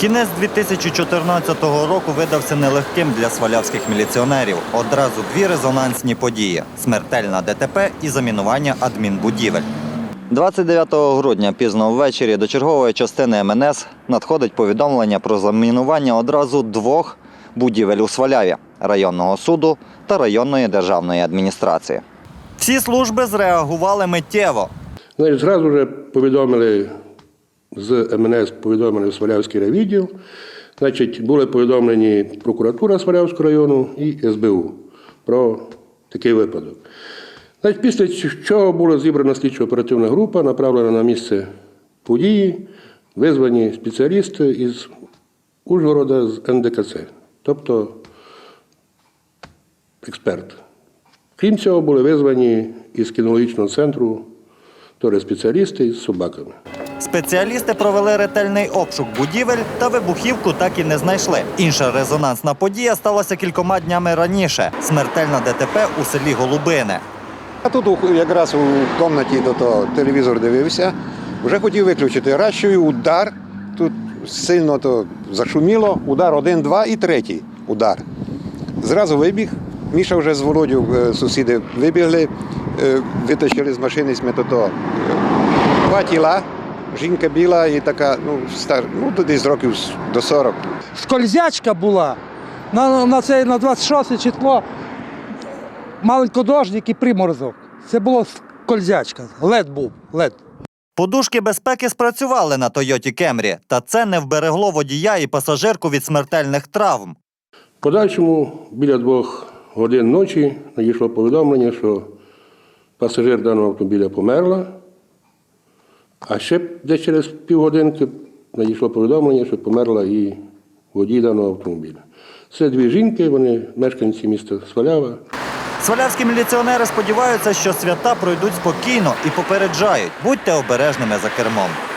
Кінець 2014 року видався нелегким для свалявських міліціонерів. Одразу дві резонансні події: смертельна ДТП і замінування адмінбудівель. 29 грудня пізно ввечері до чергової частини МНС надходить повідомлення про замінування одразу двох будівель у Сваляві районного суду та районної державної адміністрації. Всі служби зреагували миттєво. Зразу вже повідомили з МНС, повідомили в Свалявський райвідділ. Значить, були повідомлені прокуратура Свалявського району і СБУ про такий випадок. Значить, після чого була зібрана слідчо-оперативна група, направлена на місце події, визвані спеціалісти із Ужгорода з НДКЦ, тобто експерт. Крім цього, були визвані із кінологічного центру теж спеціалісти з собаками. Спеціалісти провели ретельний обшук будівель та вибухівку так і не знайшли. Інша резонансна подія сталася кількома днями раніше. Смертельна ДТП у селі Голубине. А тут якраз у кімнаті до того телевізор дивився, вже хотів виключити. Раз чую удар, тут сильно то зашуміло, удар один, два і третій удар. Зразу вибіг. Міша вже з Володю е, сусіди вибігли, е, витащили з машини смітото е, два тіла. Жінка біла і така, ну, стар, ну, десь років до 40. скользячка була на, на, цей, на 26 число маленькодождик і приморозок. Це було скользячка. Лед був, лед. Подушки безпеки спрацювали на Тойоті Кемрі, та це не вберегло водія і пасажирку від смертельних травм. В подальшому біля двох годин ночі надійшло повідомлення, що пасажир даного автомобіля померла, а ще десь через півгодинки надійшло повідомлення, що померла і водій даного автомобіля. Це дві жінки, вони мешканці міста Свалява. Свалявські міліціонери сподіваються, що свята пройдуть спокійно і попереджають. Будьте обережними за кермом.